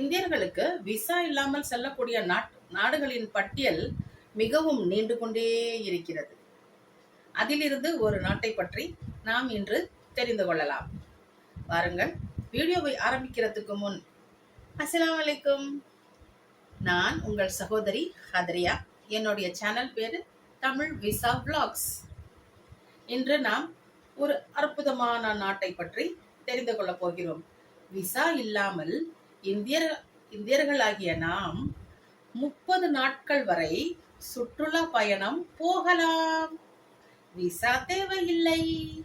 இந்தியர்களுக்கு விசா இல்லாமல் செல்லக்கூடிய நாடுகளின் பட்டியல் மிகவும் நீண்டு கொண்டே இருக்கிறது. அதிலிருந்து ஒரு நாட்டை பற்றி நாம் இன்று தெரிந்து கொள்ளலாம். வாருங்கள் வீடியோவை ஆரம்பிக்கிறதுக்கு முன். அஸ்லாம் வலைக்கும் நான் உங்கள் சகோதரி ஹதரியா. என்னுடைய சேனல் பேரு தமிழ் விசா பிளாக்ஸ் இன்று நாம் ஒரு அற்புதமான நாட்டை பற்றி தெரிந்து கொள்ளப் போகிறோம். விசா இல்லாமல் இந்தியர் இந்தியர்களாகிய நாம் முப்பது நாட்கள் வரை சுற்றுலா பயணம் போகலாம். விசா தேவையில்லை.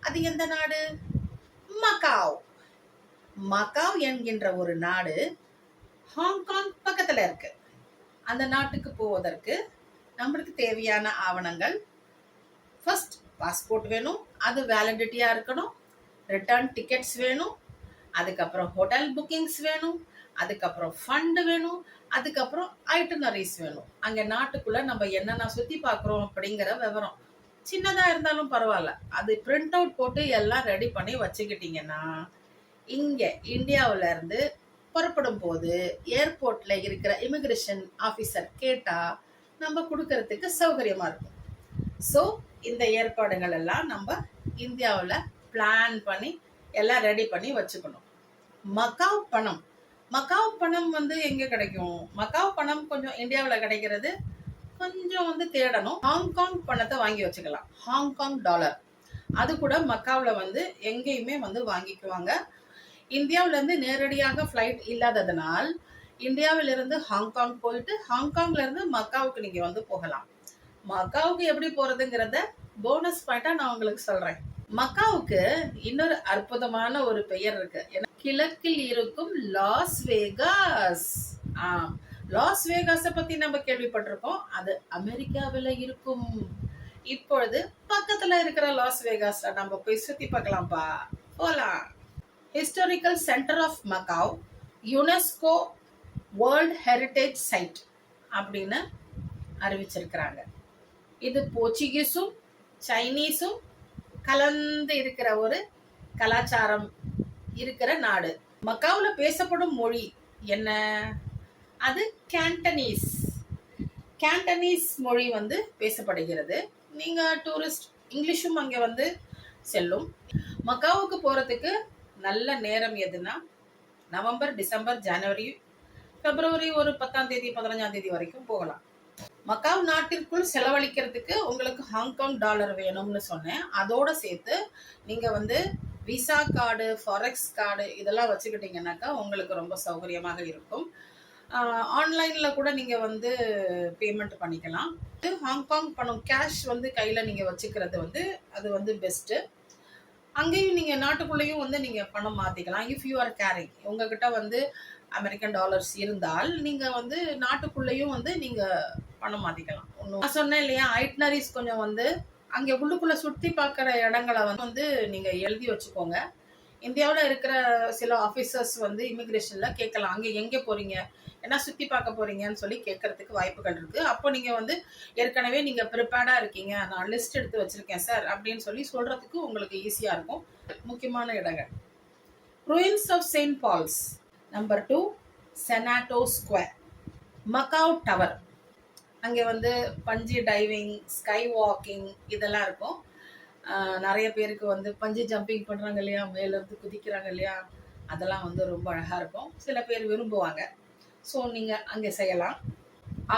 அது எந்த நாடு? மக்காவ். மக்காவ் என்கின்ற ஒரு நாடு ஹாங்காங் பக்கத்துல இருக்கு. அந்த நாட்டுக்கு போவதற்கு நம்மளுக்கு தேவையான ஆவணங்கள். ஃபர்ஸ்ட் பாஸ்போர்ட் வேணும். அது வேலிடிட்டியா இருக்கணும். ரிட்டர்ன் டிக்கெட்ஸ் வேணும். அதுக்கப்புறம் ஹோட்டல் புக்கிங்ஸ் வேணும் அதுக்கப்புறம் ஃபண்டு வேணும் அதுக்கப்புறம் ஐட்டனரிஸ் வேணும். அங்கே நாட்டுக்குள்ளே நம்ம என்னென்ன சுற்றி பார்க்குறோம் அப்படிங்கிற விவரம். சின்னதாக இருந்தாலும் பரவாயில்ல. அது பிரிண்ட் அவுட் போட்டு எல்லாம் ரெடி பண்ணி வச்சுக்கிட்டிங்கன்னா இங்கே இந்தியாவிலேருந்து புறப்படும் போது ஏர்போர்ட்டில் இருக்கிற இமிக்ரேஷன் ஆஃபீஸர் கேட்டால் நம்ம கொடுக்கறதுக்கு சௌகரியமாக இருக்கும். ஸோ இந்த ஏற்பாடுகள் எல்லாம் நம்ம இந்தியாவில் பிளான் பண்ணி எல்லாம் ரெடி பண்ணி வச்சுக்கணும். மக்காவ் பணம். மக்காவ் பணம் வந்து எங்க கிடைக்கும்? மக்காவ் பணம் கொஞ்சம் இந்தியாவில் கிடைக்கிறது கொஞ்சம் வந்து தேடணும். ஹாங்காங் பணத்தை வாங்கி வச்சுக்கலாம். Hong Kong dollar. அது கூட மக்காவில் வந்து எங்கேயுமே வந்து வாங்கிக்குவாங்க. இந்தியாவுல இருந்து நேரடியாக ஃப்ளைட் இல்லாததனால் இந்தியாவிலிருந்து ஹாங்காங் போயிட்டு ஹாங்காங்ல இருந்து மக்காவுக்கு நீங்க வந்து போகலாம். மக்காவுக்கு எப்படி போறதுங்கிறத போனஸ் பாயிண்ட்டாக நான் உங்களுக்கு சொல்றேன். மக்காவுக்கு இன்னொரு அற்புதமான ஒரு பெயர் இருக்கு. ஏன்னா கிழக்கில் இருக்கும் லாஸ் வேகாஸ் ஆம். லாஸ் வேகாஸை பத்தி நம்ம கேள்விப்பட்டிருக்கோம். அது அமெரிக்காவில் இருக்கும். இப்பொழுது பக்கத்துல இருக்கிற லாஸ் வேகாஸ்ல நம்ம போய் சுத்தி பார்க்கலாம்ப்பா. போலாம். Historical centre of Macau UNESCO world heritage site அப்படின்னு அறிவிச்சிருக்கிறாங்க. இது போர்ச்சுகீஸும் சைனீஸும் கலந்து இருக்கிற ஒரு கலாச்சாரம் இருக்கிற நாடு. மக்காவில் பேசப்படும் மொழி என்ன? அது கேண்டனீஸ் கேண்டனீஸ் மொழி வந்து பேசப்படுகிறது. நீங்கள் டூரிஸ்ட் இங்கிலீஷும் அங்கே வந்து செல்லும். மக்காவுக்கு போகிறதுக்கு நல்ல நேரம் எதுனா நவம்பர் டிசம்பர் ஜனவரி பிப்ரவரி ஒரு பத்தாம் தேதி பதினஞ்சாம் தேதி வரைக்கும் போகலாம். மக்காவ் நாட்டிற்குள் செலவழிக்கிறதுக்கு உங்களுக்கு ஹாங்காங் டாலர் வேணும்னு சொன்னேன். அதோட சேர்த்து நீங்க வந்து விசா கார்டு ஃபாரெக்ஸ் கார்டு இதெல்லாம் வச்சுக்கிட்டீங்கன்னாக்கா உங்களுக்கு ரொம்ப சௌகரியமாக இருக்கும். ஆன்லைனில் கூட நீங்கள் வந்து பேமெண்ட் பண்ணிக்கலாம். இது ஹாங்காங் பணம் கேஷ் வந்து கையில் நீங்கள் வச்சுக்கிறது வந்து அது வந்து பெஸ்ட்டு. அங்கேயும் நீங்கள் நாட்டுக்குள்ளேயும் வந்து நீங்கள் பணம் மாற்றிக்கலாம் இஃப் யூ ஆர் கேரிங் உங்ககிட்ட வந்து அமெரிக்கன் டாலர்ஸ் இருந்தால் நீங்கள் வந்து நாட்டுக்குள்ளேயும் வந்து நீங்கள் பணம் மாற்றிக்கலாம் ஒன்றும் நான் சொன்னேன் இல்லையா ஐட்னரிஸ் கொஞ்சம் வந்து அங்கே உள்ளுக்குள்ளே சுற்றி பார்க்குற இடங்களை வந்து நீங்கள் எழுதி வச்சுக்கோங்க. இந்தியாவில் இருக்கிற சில ஆஃபீஸர்ஸ் வந்து இமிக்ரேஷனில் கேட்கலாம். அங்கே எங்கே போகிறீங்க என்ன சுற்றி பார்க்க போகிறீங்கன்னு சொல்லி கேட்கறதுக்கு வாய்ப்புகள் இருக்குது அப்போ நீங்கள் வந்து ஏற்கனவே நீங்கள் ப்ரிப்பேர்டாக இருக்கீங்க. நான் லிஸ்ட் எடுத்து வச்சுருக்கேன் சார் அப்படின்னு சொல்லி சொல்கிறதுக்கு உங்களுக்கு ஈஸியாக இருக்கும். முக்கியமான இடங்கள். Ruins of Saint Paul's number two Senado square Macau tower அங்கே வந்து பஞ்சு டைவிங் ஸ்கை வாக்கிங் இதெல்லாம் இருக்கும். நிறைய பேருக்கு வந்து பஞ்சு ஜம்பிங் பண்ணுறாங்க இல்லையா? மேலேருந்து குதிக்கிறாங்க இல்லையா? அதெல்லாம் வந்து ரொம்ப அழகாக இருக்கும். சில பேர் விரும்புவாங்க. ஸோ நீங்கள் அங்கே செய்யலாம்.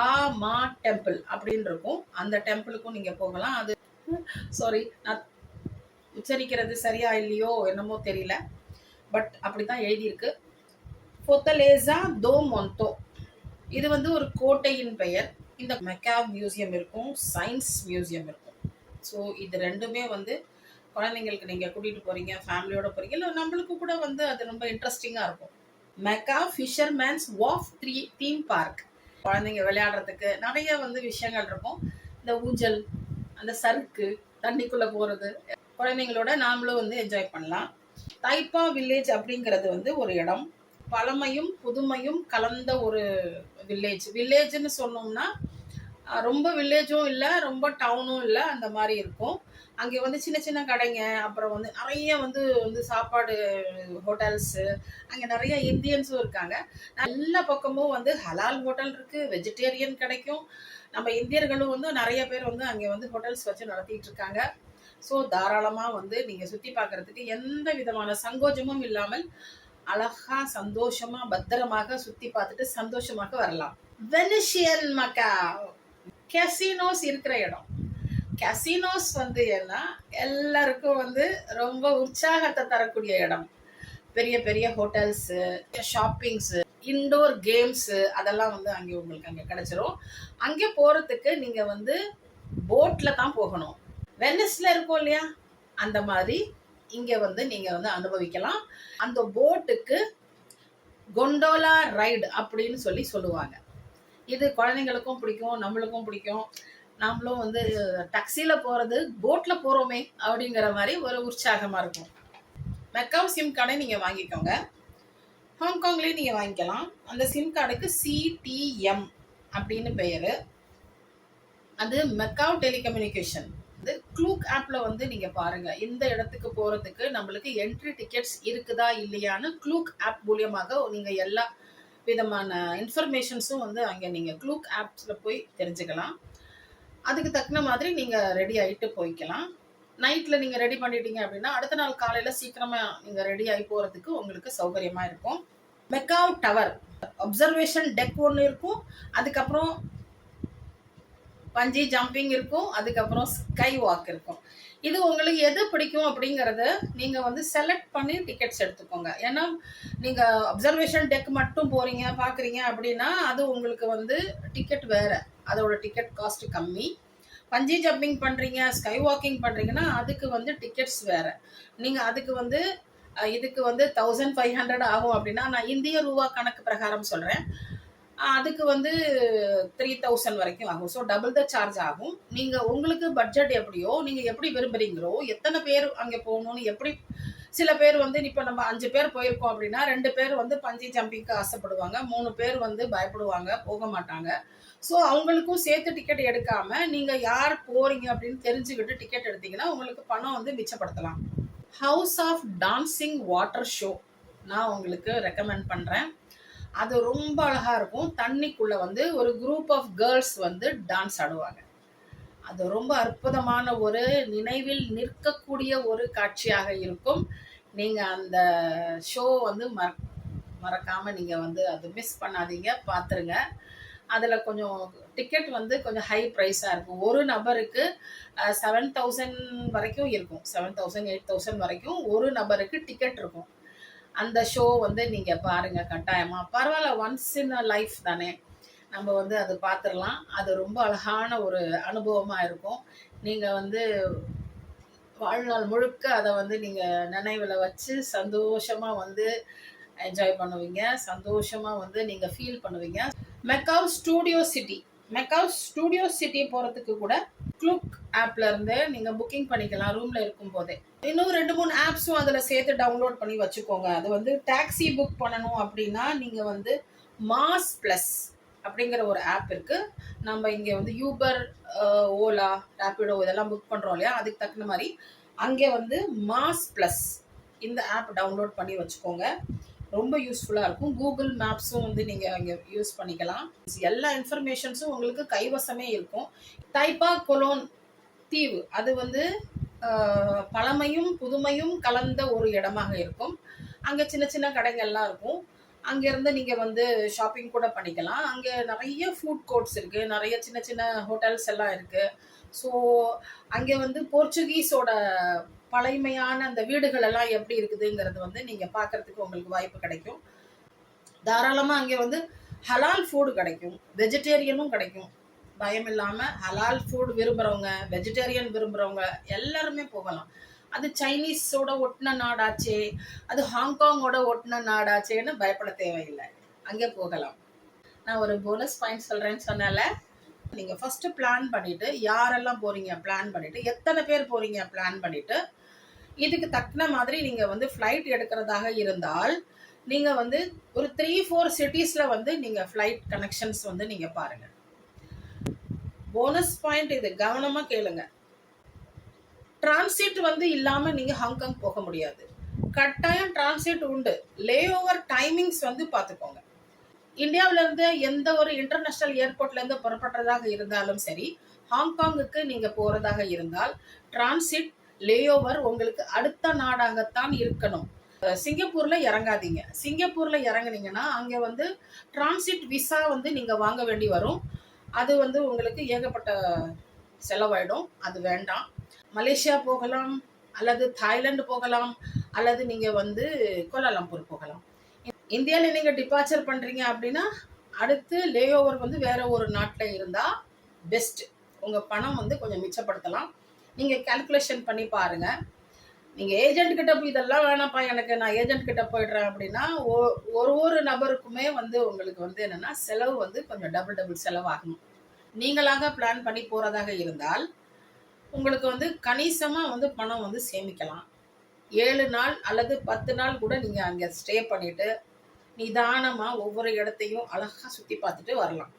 ஆ மா டெம்பிள் அப்படின்னு இருக்கும். அந்த டெம்பிளுக்கும் நீங்கள் போகலாம். அது சாரி நான் உச்சரிக்கிறது சரியா இல்லையோ என்னமோ தெரியல. பட் அப்படி தான் எழுதியிருக்கு. பொத்தலேசா தோ மொந்தோ இது வந்து ஒரு கோட்டையின் பெயர். இந்த மெக்காவ் மியூசியம் இருக்கும் சயின்ஸ் மியூசியம் இருக்கும். ஸோ இது ரெண்டுமே வந்து குழந்தைங்களுக்கு நீங்கள் கூட்டிகிட்டு போகிறீங்க ஃபேமிலியோட போகிறீங்க இல்லை நம்மளுக்கு கூட வந்து அது ரொம்ப இன்ட்ரெஸ்டிங்காக இருக்கும். Macau fisherman's wharf three theme park குழந்தைங்க விளையாடுறதுக்கு நிறைய வந்து விஷயங்கள் இருக்கும். இந்த ஊஞ்சல் அந்த சறுக்கு தண்ணிக்குள்ளே போகிறது குழந்தைங்களோட நாமளும் வந்து என்ஜாய் பண்ணலாம். தைப்பா வில்லேஜ் அப்படிங்கிறது வந்து ஒரு இடம். பழமையும் புதுமையும் கலந்த ஒரு வில்லேஜ் வில்லேஜ்னு சொன்னோம்னா ரொம்ப வில்லேஜும் இல்லை ரொம்ப டவுனும் இல்லை அந்த மாதிரி இருக்கும். அங்கே வந்து சின்ன சின்ன கடைங்க அப்புறம் வந்து நிறைய வந்து வந்து சாப்பாடு ஹோட்டல்ஸு அங்கே நிறைய இந்தியன்ஸும் இருக்காங்க. எல்லா பக்கமும் வந்து ஹலால் ஹோட்டல் இருக்குது வெஜிடேரியன் கிடைக்கும். நம்ம இந்தியர்களும் வந்து நிறைய பேர் வந்து அங்கே வந்து ஹோட்டல்ஸ் வச்சு நடத்திட்டு இருக்காங்க. ஸோ தாராளமாக வந்து நீங்கள் சுற்றி பார்க்கறதுக்கு எந்த விதமான சங்கோஜமும் இல்லாமல் அழகா சந்தோஷமா பத்திரமாக சுத்தி பார்த்துட்டு சந்தோஷமாக வரலாம். வெனிஷியன் மக்கா கெசினோஸ் இருக்கிற இடம். கெசினோஸ் வந்து என்ன எல்லாருக்கும் வந்து ரொம்ப உற்சாகத்தை தரக்கூடிய இடம். பெரிய பெரிய ஹோட்டல்ஸு ஷாப்பிங்ஸு இன்டோர் கேம்ஸு அதெல்லாம் வந்து அங்கே உங்களுக்கு அங்கே கிடைச்சிரும். அங்கே போகிறதுக்கு நீங்கள் வந்து போட்டில் தான் போகணும். வெனிஸில் இருக்கும் இல்லையா? அந்த மாதிரி இங்கே வந்து நீங்கள் வந்து அனுபவிக்கலாம். அந்த போட்டுக்கு கொண்டோலா ரைடு அப்படின்னு சொல்லி சொல்லுவாங்க. இது குழந்தைங்களுக்கும் பிடிக்கும் நம்மளுக்கும் பிடிக்கும். நாமளும் வந்து டாக்ஸியில் போகிறது போட்டில் போகிறோமே அப்படிங்கிற மாதிரி ஒரு உற்சாகமாக இருக்கும். மெக்காவ் சிம் கார்டை நீங்கள் வாங்கிக்கோங்க. ஹாங்காங்லேயும் நீங்கள் வாங்கிக்கலாம். அந்த சிம் கார்டுக்கு சிடிஎம் அப்படின்னு பெயர். அது மெக்காவ் டெலிகம்யூனிகேஷன். வந்து க்ளூக் ஆப்பில் வந்து நீங்கள் பாருங்கள் இந்த இடத்துக்கு போகிறதுக்கு நம்மளுக்கு என்ட்ரி டிக்கெட்ஸ் இருக்குதா இல்லையான்னு க்ளூக் ஆப் மூலியமாக நீங்கள் எல்லா விதமான இன்ஃபர்மேஷன்ஸும் வந்து அங்கே நீங்கள் க்ளூக் ஆப்ஸில் போய் தெரிஞ்சுக்கலாம். அதுக்கு தக்கன மாதிரி நீங்கள் ரெடி ஆகிட்டு போய்க்கலாம். நைட்டில் நீங்கள் ரெடி பண்ணிட்டீங்க அப்படின்னா அடுத்த நாள் காலையில் சீக்கிரமாக நீங்கள் ரெடி ஆகி போகிறதுக்கு உங்களுக்கு சௌகரியமாக இருக்கும். மெக்காவ் டவர் அப்சர்வேஷன் டெக் ஒன்று இருக்கும். அதுக்கப்புறம் பஞ்சி ஜம்பிங் இருக்கும் அதுக்கப்புறம் ஸ்கை வாக் இருக்கும். இது உங்களுக்கு எது பிடிக்கும் அப்படிங்கிறத நீங்கள் வந்து செலக்ட் பண்ணி டிக்கெட்ஸ் எடுத்துக்கோங்க. ஏன்னா நீங்கள் அப்சர்வேஷன் டெக் மட்டும் போகிறீங்க பார்க்குறீங்க அப்படின்னா அது உங்களுக்கு வந்து டிக்கெட் வேறு. அதோட டிக்கெட் காஸ்ட் கம்மி. பஞ்சி ஜம்பிங் பண்ணுறீங்க ஸ்கை வாக்கிங் பண்ணுறீங்கன்னா அதுக்கு வந்து டிக்கெட்ஸ் வேறு. நீங்கள் அதுக்கு வந்து இதுக்கு வந்து தௌசண்ட் ஃபைவ் ஹண்ட்ரட் ஆகும் அப்படின்னா நான் இந்திய ரூபா கணக்கு பிரகாரம் சொல்கிறேன் அதுக்கு வந்து த்ரீ தௌசண்ட் வரைக்கும் ஆகும். ஸோ டபுள் த சார்ஜ் ஆகும். நீங்கள் உங்களுக்கு பட்ஜெட் எப்படியோ நீங்கள் எப்படி விரும்புகிறீங்களோ எத்தனை பேர் அங்கே போகணும்னு எப்படி சில பேர் வந்து இப்போ நம்ம அஞ்சு பேர் போயிருக்கோம் அப்படின்னா ரெண்டு பேர் வந்து பஞ்சி ஜம்பிங்க்கு ஆசைப்படுவாங்க. மூணு பேர் வந்து பயப்படுவாங்க போக மாட்டாங்க. ஸோ அவங்களுக்கும் சேர்த்து டிக்கெட் எடுக்காம நீங்கள் யார் போகிறீங்க அப்படின்னு தெரிஞ்சுக்கிட்டு டிக்கெட் எடுத்தீங்கன்னா உங்களுக்கு பணம் வந்து மிச்சப்படுத்தலாம். House of dancing water show நான் உங்களுக்கு ரெக்கமெண்ட் பண்ணுறேன் அது ரொம்ப அழகாக இருக்கும். தண்ணிக்குள்ளே வந்து ஒரு குரூப் ஆஃப் கேர்ள்ஸ் வந்து டான்ஸ் ஆடுவாங்க. அது ரொம்ப அற்புதமான ஒரு நினைவில் நிற்கக்கூடிய ஒரு காட்சியாக இருக்கும். நீங்கள் அந்த ஷோ வந்து மற மறக்காமல் நீங்கள் வந்து அது மிஸ் பண்ணாதீங்க. பார்த்துருங்க அதில் கொஞ்சம் டிக்கெட் வந்து கொஞ்சம் ஹை ப்ரைஸாக இருக்கும். ஒரு நபருக்கு செவன் தௌசண்ட் வரைக்கும் இருக்கும். செவன் தௌசண்ட் எயிட் தௌசண்ட் வரைக்கும் ஒரு நபருக்கு டிக்கெட் இருக்கும். அந்த ஷோ வந்து நீங்கள் பாருங்கள் கட்டாயமாக பரவாயில்ல ஒன்ஸ் இன் அ லைஃப் தானே. நம்ம வந்து அது பார்த்துடலாம் அது ரொம்ப அழகான ஒரு அனுபவமாக இருக்கும். நீங்கள் வந்து வாழ்நாள் முழுக்க அதை வந்து நீங்கள் நினைவில் வச்சு சந்தோஷமாக வந்து என்ஜாய் பண்ணுவீங்க. சந்தோஷமாக வந்து நீங்கள் ஃபீல் பண்ணுவீங்க. Macau studio city Macau studio city போகிறதுக்கு கூட க்ளூக் ஆப்ல இருந்து நீங்கள் புக்கிங் பண்ணிக்கலாம் ரூமில் இருக்கும் போதே. இன்னும் ரெண்டு மூணு ஆப்ஸும் அதில் சேர்த்து டவுன்லோட் பண்ணி வச்சுக்கோங்க. அது வந்து டாக்ஸி புக் பண்ணணும் அப்படின்னா நீங்கள் வந்து மாஸ் ப்ளஸ் அப்படிங்கிற ஒரு ஆப் இருக்கு. நம்ம இங்கே வந்து யூபர் ஓலா ரேப்பிடோ இதெல்லாம் புக் பண்ணுறோம் இல்லையா? அதுக்கு தகுந்த மாதிரி அங்கே வந்து மாஸ் ப்ளஸ் இந்த ஆப் டவுன்லோட் பண்ணி வச்சுக்கோங்க. ரொம்ப யூஸ்ஃபுல்லாக இருக்கும். கூகுள் மேப்ஸும் வந்து நீங்கள் அங்கே யூஸ் பண்ணிக்கலாம். எல்லா இன்ஃபர்மேஷன்ஸும் உங்களுக்கு கைவசமே இருக்கும். தைப்பா கொலோன் தீவு அது வந்து பழமையும் புதுமையும் கலந்த ஒரு இடமாக இருக்கும். அங்கே சின்ன சின்ன கடைகள்லாம் இருக்கும். அங்கேருந்து நீங்கள் வந்து ஷாப்பிங் கூட பண்ணிக்கலாம். அங்கே நிறைய ஃபுட் கோர்ட்ஸ் இருக்குது நிறைய சின்ன சின்ன ஹோட்டல்ஸ் எல்லாம் இருக்குது ஸோ அங்கே வந்து போர்ச்சுகீஸோட பழைமையான அந்த வீடுகள் எல்லாம் எப்படி இருக்குதுங்கிறது வந்து நீங்கள் பார்க்கறதுக்கு உங்களுக்கு வாய்ப்பு கிடைக்கும். தாராளமாக அங்கே வந்து ஹலால் ஃபுட் கிடைக்கும். வெஜிடேரியனும் கிடைக்கும். பயம் இல்லாமல் ஹலால் ஃபுட் விரும்புகிறவங்க வெஜிடேரியன் விரும்புகிறவங்க எல்லாருமே போகலாம். அது சைனீஸோட ஒட்டின நாடாச்சே அது ஹாங்காங்கோட ஒட்டின நாடாச்சேன்னு பயப்பட தேவையில்லை. அங்கே போகலாம். நான் ஒரு போனஸ் பாயிண்ட் சொல்கிறேன்னு சொன்னால நீங்கள் ஃபஸ்ட்டு பிளான் பண்ணிவிட்டு யாரெல்லாம் போகிறீங்க பிளான் பண்ணிவிட்டு எத்தனை பேர் போகிறீங்க பிளான் பண்ணிவிட்டு இதுக்கு தக்கன மாதிரி நீங்கள் வந்து ஃப்ளைட் எடுக்கிறதாக இருந்தால் நீங்கள் வந்து ஒரு த்ரீ ஃபோர் சிட்டிஸில் வந்து நீங்கள் ஃப்ளைட் கனெக்ஷன்ஸ் வந்து நீங்கள் பாருங்கள் போனஸ் பாயிண்ட் இது. கவனமா கேளுங்க. டிரான்சிட் வந்து இல்லாம நீங்க ஹாங்காங் போக முடியாது. கட்டாயம் டிரான்சிட் உண்டு. லே ஓவர் டைமிங்ஸ் வந்து பார்த்துக்கோங்க இந்தியாவில இருந்து எந்த ஒரு இன்டர்நேஷனல் ஏர்போர்ட்ல இருந்து புறப்படுறதாக இருந்தாலும் சரி ஹாங்காங்குக்கு நீங்க போறதாக இருந்தால் டிரான்சிட் லே ஓவர் உங்களுக்கு அடுத்த நாடாகத்தான் இருக்கணும். சிங்கப்பூர்ல இறங்காதீங்க. சிங்கப்பூர்ல இறங்குனீங்கன்னா அங்க வந்து டிரான்சிட் விசா வந்து நீங்க வாங்க வேண்டி வரும். அது வந்து உங்களுக்கு ஏகப்பட்ட செலவாயிடும். அது வேண்டாம். மலேசியா போகலாம் அல்லது தாய்லாந்து போகலாம் அல்லது நீங்க வந்து கோலாலம்பூர் போகலாம். இந்தியாவில் நீங்க டிபார்ச்சர் பண்றீங்க அப்படின்னா அடுத்து லே ஓவர் வந்து வேற ஒரு நாட்டில் இருந்தா பெஸ்ட் உங்க பணம் வந்து கொஞ்சம் மிச்சப்படுத்தலாம். நீங்கள் கால்குலேஷன் பண்ணி பாருங்கள் நீங்கள் ஏஜென்ட் கிட்ட போய் இதெல்லாம் வேணாம்ப்பா எனக்கு நான் ஏஜென்ட் கிட்ட போயிடுறேன் அப்படின்னா ஒ- ஒரு ஒரு நபருக்குமே வந்து உங்களுக்கு வந்து என்னன்னா செலவு வந்து கொஞ்சம் டபுள் டபுள் செலவாகும் நீங்களாக பிளான் பண்ணி போகிறதாக இருந்தால் உங்களுக்கு வந்து கணிசமாக வந்து பணம் வந்து சேமிக்கலாம். ஏழு நாள் அல்லது பத்து நாள் கூட நீங்கள் அங்கே ஸ்டே பண்ணிவிட்டு நிதானமாக ஒவ்வொரு இடத்தையும் அழகாக சுற்றி பார்த்துட்டு வரலாம்.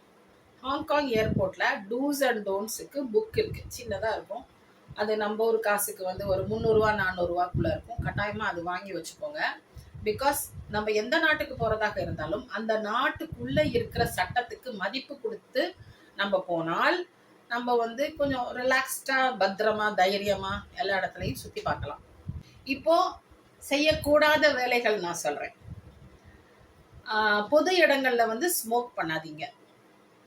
ஹாங்காங் ஏர்போர்ட்டில் டூஸ் அண்ட் டோன்ஸுக்கு புக் இருக்குது சின்னதாக இருக்கும். அது நம்ம ஒரு காசுக்கு வந்து ஒரு முந்நூறுரூவா நானூறுரூவாக்குள்ள இருக்கும். கட்டாயமா அது வாங்கி வச்சுக்கோங்க. பிகாஸ் நம்ம எந்த நாட்டுக்கு போறதாக இருந்தாலும் அந்த நாட்டுக்குள்ள இருக்கிற சட்டத்துக்கு மதிப்பு கொடுத்து நம்ம போனால் நம்ம வந்து கொஞ்சம் ரிலாக்ஸ்டா பத்திரமா தைரியமா எல்லா இடத்துலையும் சுத்தி பார்க்கலாம். இப்போ செய்யக்கூடாத வேலைகள் நான் சொல்றேன். ஆஹ் பொது இடங்கள்ல வந்து ஸ்மோக் பண்ணாதீங்க.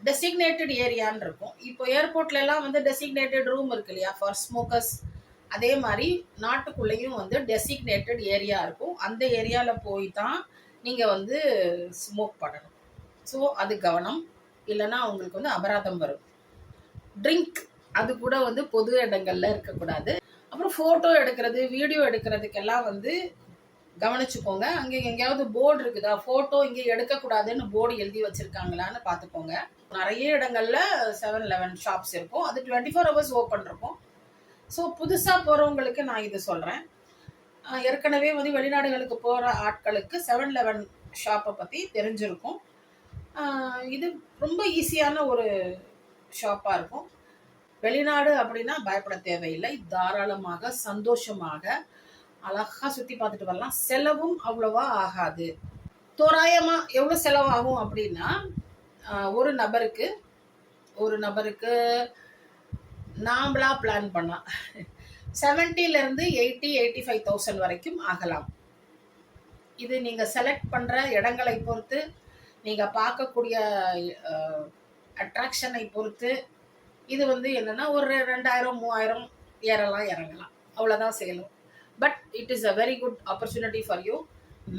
டெசிக்னேட்டட் ஏரியான்னு இருக்கும். இப்போ ஏர்போர்ட்ல எல்லாம் வந்து டெசிக்னேட்டட் ரூம் இருக்கு இல்லையா? ஃபார் ஸ்மோக்கர்ஸ் அதே மாதிரி நாட்டுக்குள்ளேயும் வந்து டெசிக்னேட்டட் ஏரியா இருக்கும். அந்த ஏரியாவில் போய் தான் நீங்கள் வந்து ஸ்மோக் பண்ணணும். ஸோ அது கவனம். இல்லைன்னா அவங்களுக்கு வந்து அபராதம் வரும். ட்ரிங்க் அது கூட வந்து பொது இடங்கள்ல இருக்கக்கூடாது. அப்புறம் ஃபோட்டோ எடுக்கிறது வீடியோ எடுக்கிறதுக்கெல்லாம் வந்து கவனிச்சுக்கோங்க. அங்கே எங்கேயாவது போர்டு இருக்குதா? ஃபோட்டோ இங்கே எடுக்கக்கூடாதுன்னு போர்டு எழுதி வச்சுருக்காங்களான்னு பார்த்துக்கோங்க. நிறைய இடங்களில் செவன் லெவன் ஷாப்ஸ் இருக்கும். அது டுவெண்ட்டி ஃபோர் ஹவர்ஸ் ஓப்பன் இருக்கும். ஸோ புதுசாக போகிறவங்களுக்கு நான் இது சொல்கிறேன் ஏற்கனவே வந்து வெளிநாடுகளுக்கு போகிற ஆட்களுக்கு செவன் லெவன் ஷாப்பை பற்றி தெரிஞ்சிருக்கும். இது ரொம்ப ஈஸியான ஒரு ஷாப்பாக இருக்கும். வெளிநாடு அப்படின்னா பயப்பட தேவையில்லை. தாராளமாக சந்தோஷமாக அழகா சுற்றி பார்த்துட்டு வரலாம். செலவும் அவ்வளோவா ஆகாது. தோராயமாக எவ்வளோ செலவாகும் அப்படின்னா ஒரு நபருக்கு ஒரு நபருக்கு நாம்ளா பிளான் பண்ணலாம் செவன்ட்டிலேருந்து எயிட்டி எயிட்டி ஃபைவ் தௌசண்ட் வரைக்கும் ஆகலாம். இது நீங்கள் செலக்ட் பண்ணுற இடங்களை பொறுத்து நீங்கள் பார்க்கக்கூடிய அட்ராக்ஷனை பொறுத்து இது வந்து என்னென்னா ஒரு ரெண்டாயிரம் மூவாயிரம் ஏறலாம் இறங்கலாம். அவ்வளோதான் செய்யணும். But it is a very good opportunity for you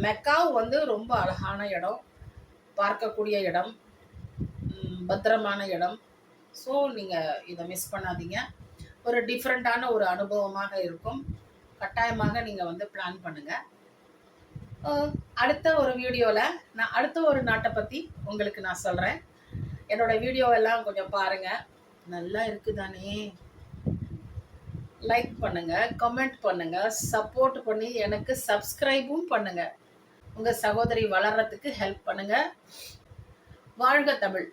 Macau வந்து ரொம்ப அழகான இடம். பார்க்கக்கூடிய இடம். பத்திரமான இடம். ஸோ நீங்கள் இதை மிஸ் பண்ணாதீங்க. ஒரு டிஃப்ரெண்ட்டான ஒரு அனுபவமாக இருக்கும். கட்டாயமாக நீங்கள் வந்து பிளான் பண்ணுங்கள் அடுத்த ஒரு வீடியோவில் நான் அடுத்த ஒரு நாட்டை பற்றி உங்களுக்கு நான் சொல்கிறேன் என்னோட வீடியோ எல்லாம் கொஞ்சம் பாருங்கள் நல்லா இருக்குதானே? லைக் பண்ணுங்க கமெண்ட் பண்ணுங்க சப்போர்ட் பண்ணி எனக்கு சப்ஸ்கிரைபும் பண்ணுங்க. உங்க சகோதரி வளர்றதுக்கு ஹெல்ப் பண்ணுங்க. வாழ்க தமிழ்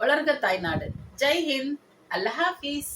வளர்க தாய்நாடு. ஜெய் ஹிந்த் அல்லாஹ் ஹாஃபீஸ்.